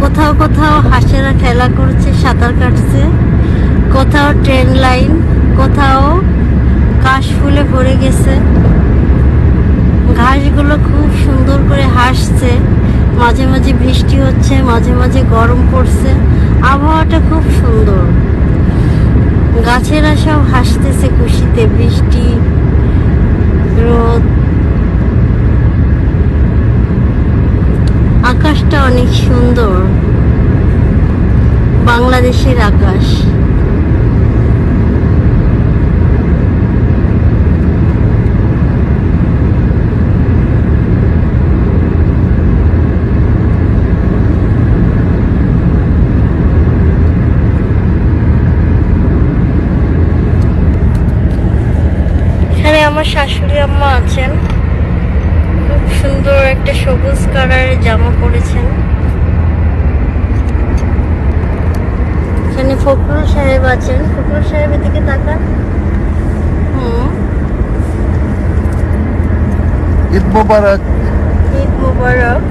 কোথাও কোথাও হাঁসেরা খেলা করছে, সাঁতার কাটছে। কোথাও ট্রেন লাইন, কোথাও কাশ ফুলে ভরে গেছে। ঘাসগুলো খুব সুন্দর করে হাসছে। মাঝে মাঝে বৃষ্টি হচ্ছে, মাঝে মাঝে গরম পড়ছে। আবহাওয়াটা খুব সুন্দর। গাছেরা সব হাসতেছে খুশিতে, বৃষ্টি আকাশটা অনেক সুন্দর। বাংলাদেশের আকাশ। আমার শাশুড়ি আম্মা আছেন খুব সুন্দর একটা সবুজ কালারের জামা পরেছেন? এখানে ফখরুল সাহেব আছেন। ফখরুল সাহেবের দিকে তাকান। হুম। ঈদ মোবারক। ঈদ মুবারক।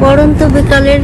পরন্ত বিকালের